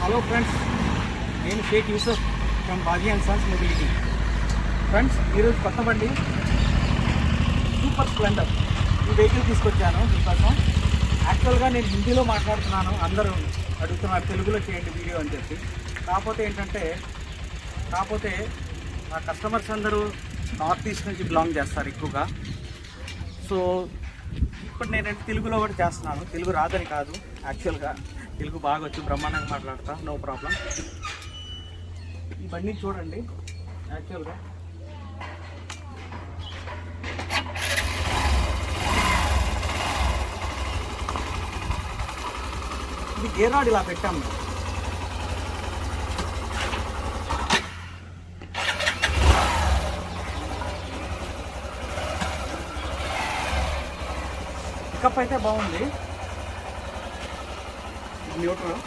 Hello friends నేను Shaik Yusuf from Baji and sons mobility friends ఈరోజు కొత్త బండి సూపర్ స్ప్లెండర్. ఈ వెహికల్ తీసుకొచ్చాను మీకోసం. యాక్చువల్గా నేను హిందీలో మాట్లాడుతున్నాను అందరూ అడుగుతున్నారు తెలుగులో చేయండి వీడియో అని చెప్పి. కాకపోతే ఏంటంటే కాకపోతే నా కస్టమర్స్ అందరూ నార్త్ ఈస్ట్ నుంచి బిలాంగ్ చేస్తారు ఎక్కువగా. సో ఇప్పుడు నేను తెలుగులో కూడా చేస్తున్నాను. తెలుగు రాదని కాదు యాక్చువల్గా తెలుగు బాగా వచ్చి బ్రహ్మాండంగా మాట్లాడతా నో ప్రాబ్లం ఇవన్నీ బండి చూడండి యాక్చువల్గా ఇది గేర్ ఇలా పెట్టాము. పికప్ అయితే బాగుంది. న్యూట్రల్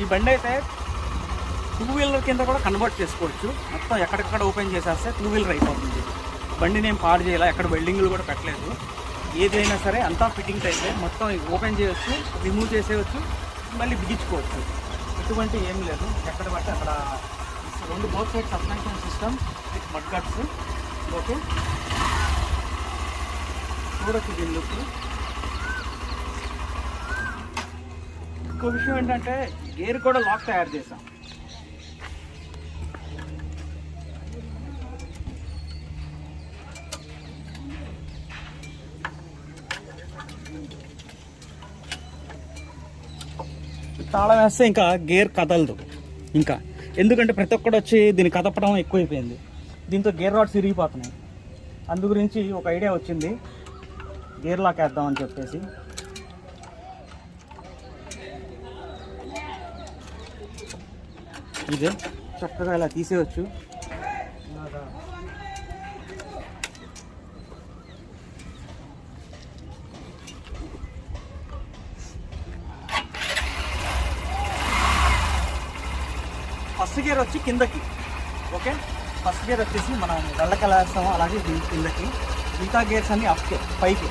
ఈ బండి అయితే టూ వీలర్ కింద కూడా కన్వర్ట్ చేసుకోవచ్చు. మొత్తం ఎక్కడెక్కడ ఓపెన్ చేసేస్తే టూ వీలర్ అయిపోతుంది. బండి నేను పాడు చేయాలి? ఎక్కడ వెల్డింగ్లు కూడా పెట్టలేదు. ఏదైనా సరే అంతా ఫిట్టింగ్స్ అయితే మొత్తం ఓపెన్ చేయవచ్చు రిమూవ్ చేసేయచ్చు మళ్ళీ బిగించుకోవచ్చు. ఎటువంటి ఏం లేదు. ఎక్కడ పడితే అక్కడ రెండు both side suspension system with mud cuts okay చూడొచ్చు దీని లుక్ ఇంకో విషయం ఏంటంటే గేర్ కూడా లాక్ తయారు చేసాం తాళం వేస్తే ఇంకా గేర్ కదలదు. ఇంకా. ఎందుకంటే ప్రతి ఒక్కడు వచ్చి దీన్ని కదపడం ఎక్కువైపోయింది. దీంతో గేర్ రాడ్స్ విరిగిపోతున్నాయి. అందు గురించి ఒక ఐడియా వచ్చింది. గేర్ లాక్ వేద్దామని చెప్పేసి. ఇది. చక్కగా ఇలా తీసేయచ్చు. ఫస్ట్ గేర్ వచ్చి కిందకి ఓకే? ఫస్ట్ గేర్ వచ్చేసి మనం వెళ్ళకలాస్తాము అలాగే దీని కిందకి. మిగతా గేర్స్ అన్ని అప్కే పైకి.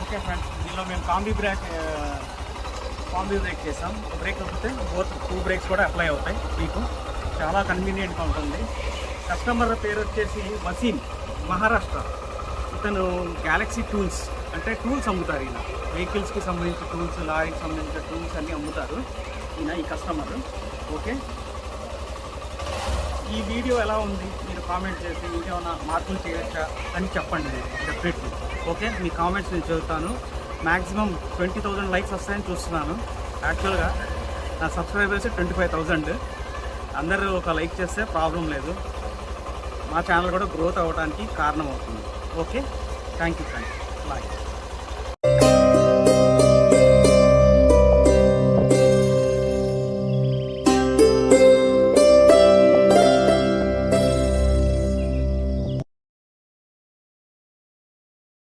ఓకే ఫ్రెండ్స్ దీనిలో మేము కాంబీ బ్రేక్ కాంబీ బ్రేక్ చేసాం. బ్రేక్ వస్తే బోత్ టూ బ్రేక్స్ కూడా అప్లై అవుతాయి మీకు. చాలా కన్వీనియంట్గా ఉంటుంది. కస్టమర్ పేరు వచ్చేసి వసీమ్ మహారాష్ట్ర. ఇతను గ్యాలక్సీ టూల్స్ అంటే టూల్స్ అమ్ముతారు ఈయన. వెహికల్స్కి సంబంధించిన టూల్స్ లారీకి సంబంధించిన టూల్స్ అన్నీ అమ్ముతారు ఈయన ఈ కస్టమర్ ఓకే ఈ వీడియో ఎలా ఉంది? మీరు కామెంట్ చేసి ఇంకేమైనా మార్పులు చేయొచ్చా అని చెప్పండి. డెఫినెట్లీ ఓకే మీ కామెంట్స్ నేను చదువుతాను మ్యాక్సిమం ట్వంటీ థౌజండ్ లైక్స్ వస్తాయని చూస్తున్నాను. యాక్చువల్గా నా సబ్స్క్రైబర్స్ ట్వంటీ ఫైవ్ థౌజండ్ అందరూ ఒక లైక్ చేస్తే ప్రాబ్లం లేదు. మా ఛానల్ కూడా గ్రోత్ అవ్వడానికి కారణం అవుతుంది okay thank you friends bye